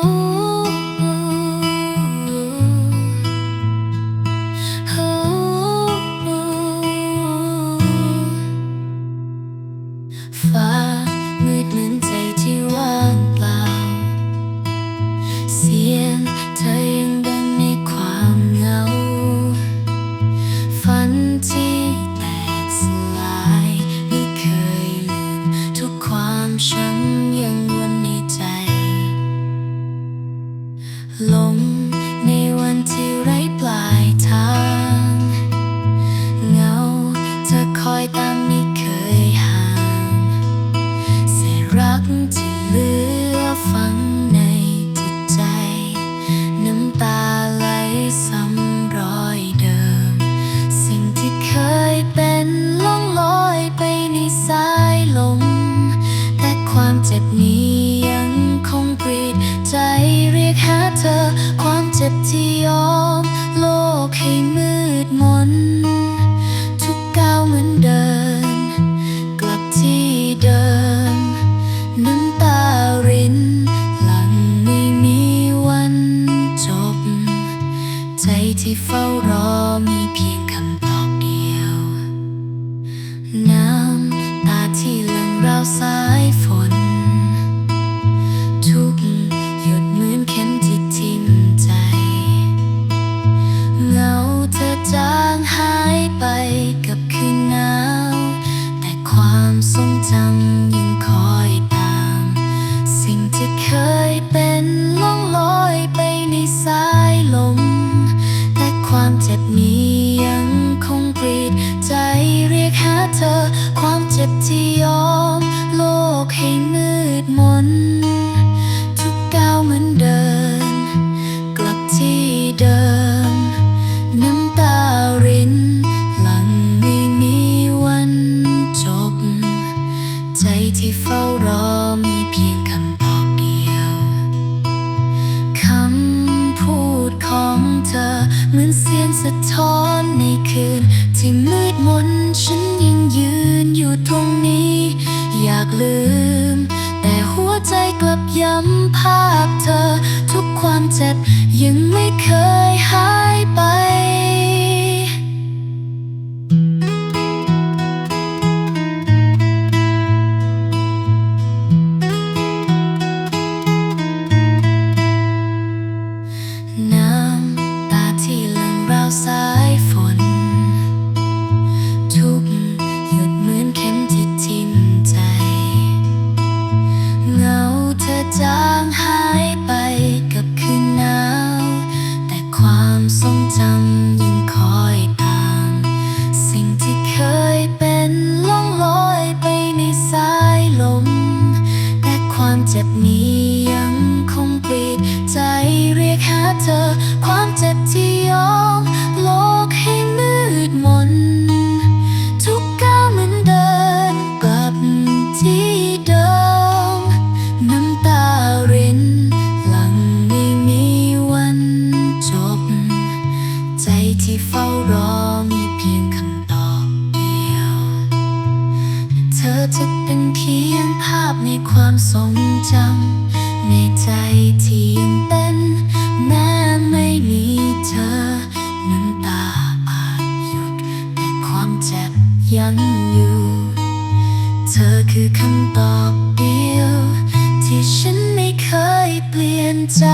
Oh. เธอ ความเจ็บที่ยอม โลกให้มืดมน ทุกก้าวเหมือนเดิน กลับที่เดิม น้ำตาริน หลังไม่มีวันจบ ใจที่เฝ้ารอมีเพียงคำตอบเดียว น้ำตาที่หลั่งราวสายฝน จำยังคอยตาม สิ่งที่เคยเป็นล่องลอยไปในสายลม แต่ความเจ็บนี้ยังคงปรีดใจเรียกหาเธอ ความเจ็บที่ยอม เหมือนเสียงสะท้อนในคืน ที่มืดมนฉันยังยืนอยู่ตรงนี้ อยากลืม แต่หัวใจกลับย้ำภาพเธอ ทุกความเจ็บยังไม่เคยหาย ที่เฝ้ารอมีเพียงคำตอบเดียว เธอจะเป็นเพียงภาพในความทรงจำในใจที่ยังเป็นแม้ไม่มีเธอ น้ำตาอาจหยุดแต่ความเจ็บยังอยู่ เธอคือคำตอบเดียว ที่ฉันไม่เคยเปลี่ยนใจ